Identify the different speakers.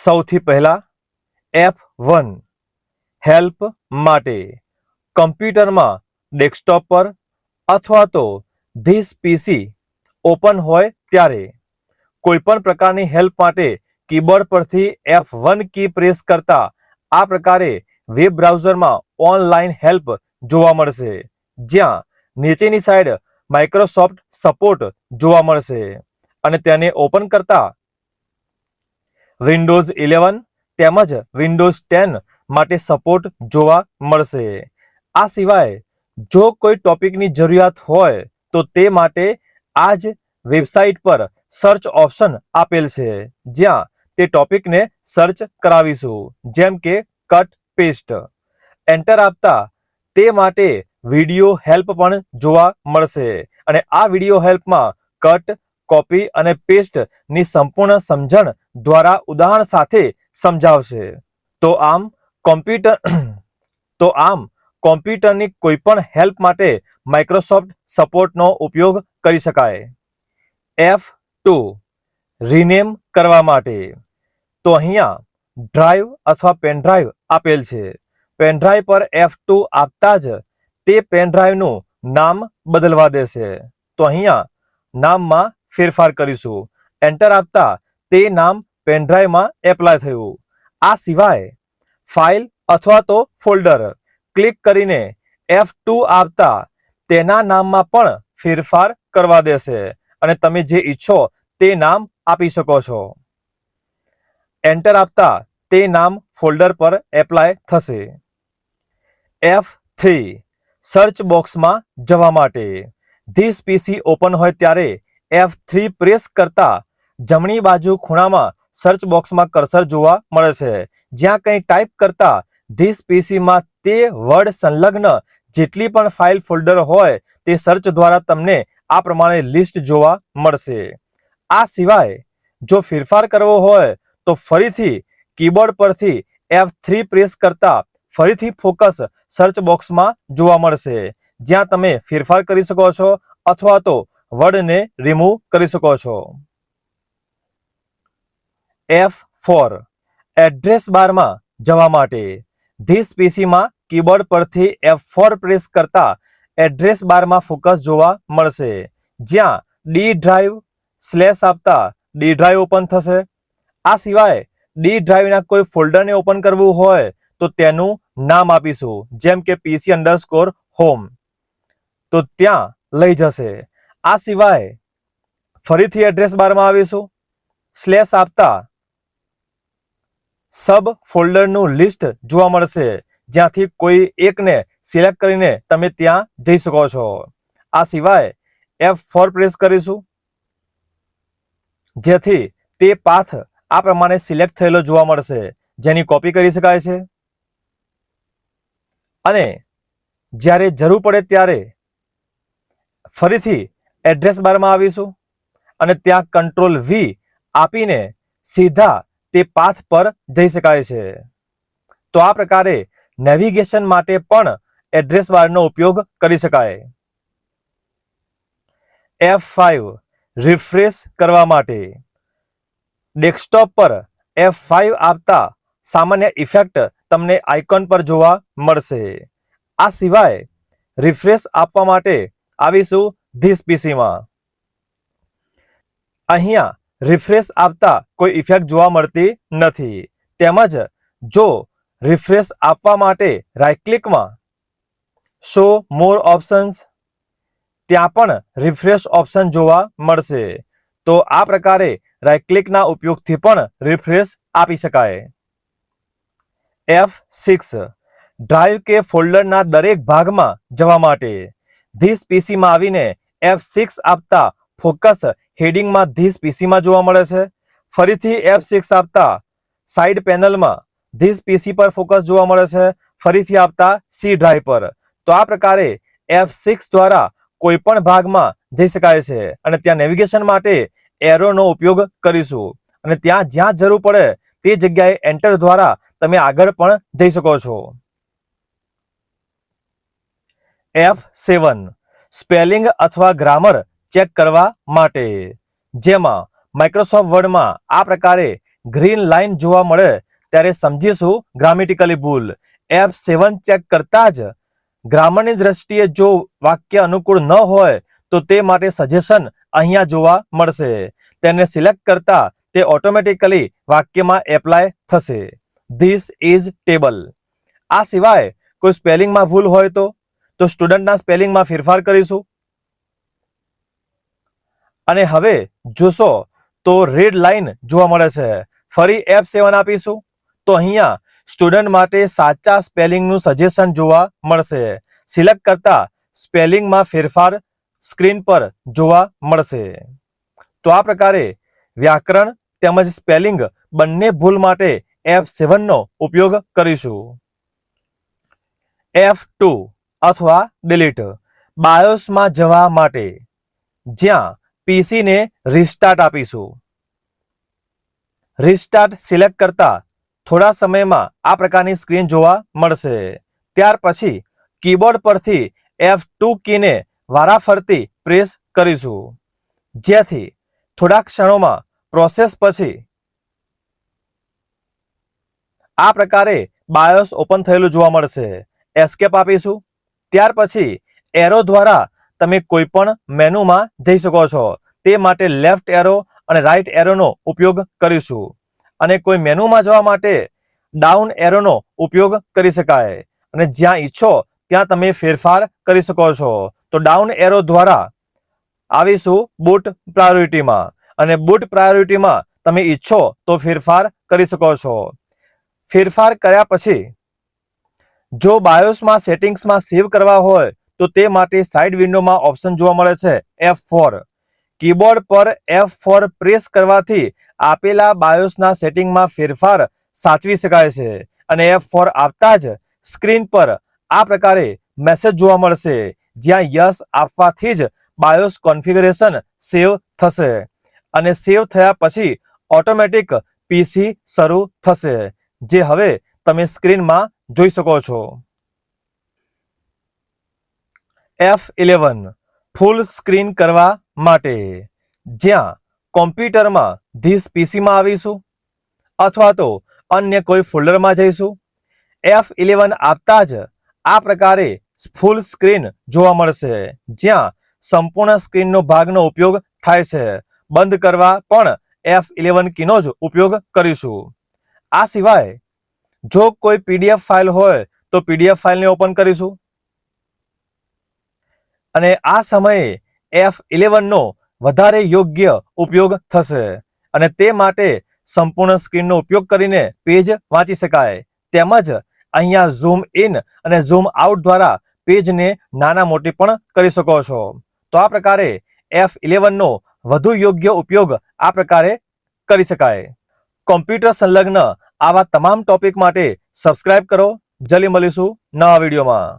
Speaker 1: સૌથી પહેલા F one help માટે કમ્પ્યુટરમાં ડેસ્કટોપ પર અથવા તો ધીસ પીસી ઓપન હોય ત્યારે કોઈપણ પ્રકારની હેલ્પ માટે કીબોર્ડ પરથી એફ વન કી પ્રેસ કરતા આ પ્રકારે વેબ બ્રાઉઝરમાં ઓનલાઈન હેલ્પ જોવા મળશે. જ્યાં નીચેની સાઈડ માઇક્રોસોફ્ટ સપોર્ટ જોવા મળશે અને તેને ઓપન કરતા વિન્ડોઝ ઇલેવન તેમજ વિન્ડોઝ ટેન માટે સપોર્ટ જોવા મળશે. આ સિવાય, જો કોઈ ટોપિકની જરૂરિયાત હોય, તો તે માટે આ જ વેબસાઇટ પર સર્ચ ઓપ્શન આપેલ છે. જ્યાં તે ટોપિકને સર્ચ કરાવીશું. જેમ કે કટ પેસ્ટ એન્ટર આપતા તે માટે વીડિયો હેલ્પ પણ જોવા મળશે. અને આ વીડિયો હેલ્પમાં કટ કોપી અને પેસ્ટની સંપૂર્ણ સમજણ દ્વારા ઉદાહરણ સાથે સમજાવશે. તો આમ, કોમ્પ્યુટર, તો આમ, કોમ્પ્યુટરની કોઈ પણ હેલ્પ માટે માઇક્રોસોફ્ટ સપોર્ટનો ઉપયોગ કરી શકાય. એફ ટુ, રિનેમ કરવા માટે. તો અહીંયા ડ્રાઈવ અથવા પેનડ્રાઈવ આપેલ છે. પેનડ્રાઈવ પર એફ ટુ આપતા જ તે પેનડ્રાઈવનું નામ બદલવા દેશે. તો અહીંયા, નામમાં ફેરફાર કરીશું. એન્ટર આપતા તે નામ પેનડ્રાઈવમાં એપ્લાય થયું. આ સિવાય ફાઇલ અથવા તો ફોલ્ડર ક્લિક કરીને એફ ટુ આપતા તેના નામમાં પણ ફેરફાર કરવા દેશે અને તમે જે ઈચ્છો તે નામ આપી શકો છો. એન્ટર આપતા તે નામ ફોલ્ડર પર એપ્લાય થશે. એફ થ્રી સર્ચ બોક્સમાં જવા માટે. ધીસ પીસી ઓપન હોય ત્યારે એફ થ્રી પ્રેસ કરતા જમણી બાજુ ખૂણામાં સર્ચ બોક્સમાં કર્સર જોવા મળે છે. જ્યાં કંઈ ટાઈપ કરતા ધીસ પીસીમાં તે વર્ડ સંલગ્ન જેટલી પણ ફાઇલ ફોલ્ડર હોય તે સર્ચ દ્વારા તમને આ પ્રમાણે લિસ્ટ જોવા મળશે. આ સિવાય જો ફેરફાર કરવો હોય તો ફરીથી કીબોર્ડ પરથી એફ થ્રી પ્રેસ કરતા ફરીથી ફોકસ સર્ચ બોક્સમાં જોવા મળશે. જ્યાં તમે ફેરફાર કરી શકો છો અથવા તો વર્ડને રિમૂવ કરી શકો છો. એફ ફોર એડ્રેસ બારમાં જવા માટે ધીસ પીસીમાં કીબોર્ડ પરથી એફ ફોર પ્રેસ કરતા એડ્રેસ બારમાં ફોકસ જોવા મળશે. જ્યાં ડી ડ્રાઈવ સ્લેશ આપતા ડી ડ્રાઈવ ઓપન થશે. આ સિવાય ડી ડ્રાઈવના કોઈ ફોલ્ડરને ઓપન કરવું હોય તો તેનું નામ આપીશું, જેમ કે પીસી અંડરસ્કોર હોમ તો ત્યાં લઈ જશે. આ સિવાય ફરીથી એડ્રેસ બારમાં આવીશું. સ્લેશ આપતા સબ ફોલ્ડરનું લિસ્ટ જોવા મળશે. જ્યાંથી કોઈ એકને સિલેક્ટ કરીને તમે ત્યાં જઈ શકો છો. આ સિવાય એફ ફોર પ્રેસ કરીશું. જેથી તે પાથ આ પ્રમાણે સિલેક્ટ થયેલો જોવા મળશે. જેની કોપી કરી શકાય છે. અને જ્યારે જરૂર પડે ત્યારે ફરીથી એડ્રેસ બારમાં આવીશું અને ત્યાં કંટ્રોલ વી આપીને સીધા તે પાથ પર જઈ શકાય છે. તો આ પ્રકારે નેવિગેશન માટે પણ એડ્રેસ બારનો ઉપયોગ કરી શકાય. એફ ફાઇવ રિફ્રેશ કરવા માટે ડેસ્કટોપ પર એફ ફાઇવ આપતા સામાન્ય ઇફેક્ટ તમને આઇકોન પર જોવા મળશે. આ સિવાય રિફ્રેશ આપવા માટે આવીશું ધીસ પીસીમાં. અહીંયા રિફ્રેશ આપતા કોઈ ઇફેક્ટ જોવા મળતી નથી. તેમજ જો રિફ્રેશ આપવા માટે રાઇટ ક્લિકમાં શો મોર ઓપ્શન્સ ત્યાં પણ રિફ્રેશ ઓપ્શન જોવા મળશે. તો આ પ્રકારે રાઇટ ક્લિકના ઉપયોગથી પણ રિફ્રેશ આપી શકાય. એફ સિક્સ ડ્રાઈવ કે ફોલ્ડરના દરેક ભાગમાં જવા માટે. ધીસ પીસીમાં આવીને એફ સિક્સ આપતા ફોકસ હેડિંગમાં ધીસ પીસીમાં જોવા મળે છે. ફરીથી એફ સિક્સ આપતા સાઇડ પેનલમાં ધીસ પીસી પર ફોકસ જોવા મળે છે. ફરીથી આપતા સી ડ્રાઈવ પર. તો આ પ્રકારે એફ સિક્સ દ્વારા કોઈ પણ ભાગમાં જઈ શકાય છે અને ત્યાં નેવિગેશન માટે એરોનો ઉપયોગ કરીશું. અને ત્યાં જ્યાં જરૂર પડે તે જગ્યાએ એન્ટર દ્વારા તમે આગળ પણ જઈ શકો છો. એફ સેવન સ્પેલિંગ અથવા ગ્રામર ચેક કરવા માટે. જેમાં માઇક્રોસોફ્ટ વર્ડમાં આ પ્રકારે ગ્રીન લાઈન જોવા મળે, ત્યારે સમજીશું ગ્રામેટિકલી ભૂલ. એફ સેવન ચેક કરતા જ ગ્રામરની દ્રષ્ટિએ જો વાક્ય અનુકૂળ ન હોય, તો તે માટે સજેશન અહીંયા જોવા મળશે. તેને સિલેક્ટ કરતા તે ઓટોમેટિકલી વાક્યમાં એપ્લાય થશે. ધીસ ઇઝ ટેબલ આ સિવાય કોઈ સ્પેલિંગમાં ભૂલ હોય તો તો સ્ટુડન્ટના સ્પેલિંગમાં ફેરફાર કરીશું. અને હવે જોશો તો રેડ લાઈન જોવા મળે છે. ફરી એપ સેવન આપીશું. તો અહીંયા સ્ટુડન્ટ માટે સાચા સ્પેલિંગનું સજેશન જોવા મળશે. સિલેક્ટ કરતા સ્પેલિંગમાં ફેરફાર સ્ક્રીન પર જોવા મળશે. તો આ પ્રકારે વ્યાકરણ તેમજ સ્પેલિંગ બંને ભૂલ માટે એફ સેવનનો ઉપયોગ કરીશું. એફ ટુ અથવા ડિલીટ બાયોસમાં જવા માટે. જ્યાં પીસીને રિસ્ટાર્ટ આપીશું. રિસ્ટાર્ટ સિલેક્ટ કરતા થોડા સમયમાં આ પ્રકારની સ્ક્રીન જોવા મળશે. ત્યાર પછી કીબોર્ડ પરથી એફ ટુ કીને વારાફરતી પ્રેસ કરીશું. જેથી થોડા ક્ષણોમાં પ્રોસેસ પછી આ પ્રકારે બાયોસ ઓપન થયેલું જોવા મળશે. એસ્કેપ આપીશું. ત્યાર પછી એરો દ્વારા તમે કોઈ પણ મેનુમાં જઈ શકો છો. તે માટે લેફ્ટ એરો અને રાઈટ એરોનો ઉપયોગ કરીશું. અને કોઈ મેનુમાં જવા માટે ડાઉન એરોનો ઉપયોગ કરી શકાય. અને જ્યાં ઈચ્છો ત્યાં તમે ફેરફાર કરી શકો છો. તો ડાઉન એરો દ્વારા આવીશું બુટ પ્રાયોરિટીમાં. અને બુટ પ્રાયોરિટીમાં તમે ઈચ્છો તો ફેરફાર કરી શકો છો. ફેરફાર કર્યા પછી જો બાયોસમાં સેટિંગ્સમાં સેવ કરવા હોય, તો તે માટે સાઇડ વિન્ડોમાં ઓપ્શન જોવા મળે છે એફ ફોર કીબોર્ડ પર એફ ફોર પ્રેસ કરવાથી આપેલા બાયોસના સેટિંગમાં ફેરફાર સાચવી શકાય છે અને એફ ફોર આપતા જ સ્ક્રીન પર આ પ્રકારે મેસેજ જોવા મળશે, જ્યાં યસ આપવાથી જ બાયોસ કોન્ફિગરેશન સેવ થશે અને સેવ થયા પછી ઓટોમેટિક પીસી શરૂ થશે, જે હવે તમે સ્ક્રીનમાં જોઈ શકો છો. એફ ઇલેવન ફૂલ સ્ક્રીન કરવા માટે. જ્યાં કોમ્પ્યુટરમાં ધીસ પીસીમાં આવીશું, અથવા તો અન્ય કોઈ ફોલ્ડરમાં જઈશું. એફ ઇલેવન આપતા જ આ પ્રકારે ફૂલ સ્ક્રીન જોવા મળશે, જ્યાં સંપૂર્ણ સ્ક્રીનનો ભાગનો ઉપયોગ થાય છે. બંધ કરવા પણ એફ ઇલેવન કીનો જ ઉપયોગ કરીશું. આ સિવાય જો કોઈ પીડીએફ ફાઇલ હોય, તો પીડીએફ ફાઇલને ઓપન કરીશું. અને આ સમયે એફ ઇલેવનનો વધારે યોગ્ય ઉપયોગ થશે. અને તે માટે સંપૂર્ણ સ્ક્રીનનો ઉપયોગ કરીને પેજ વાંચી શકાય. તેમજ અહીંયા ઝૂમ ઇન અને ઝૂમ આઉટ દ્વારા પેજને નાના મોટી પણ કરી શકો છો. તો આ પ્રકારે એફ ઇલેવનનો વધુ યોગ્ય ઉપયોગ આ પ્રકારે કરી શકાય. કોમ્પ્યુટર સંલગ્ન આવા તમામ ટોપિક માટે સબસ્ક્રાઇબ કરો. જલ્દી મળીશું નવા વિડીયોમાં.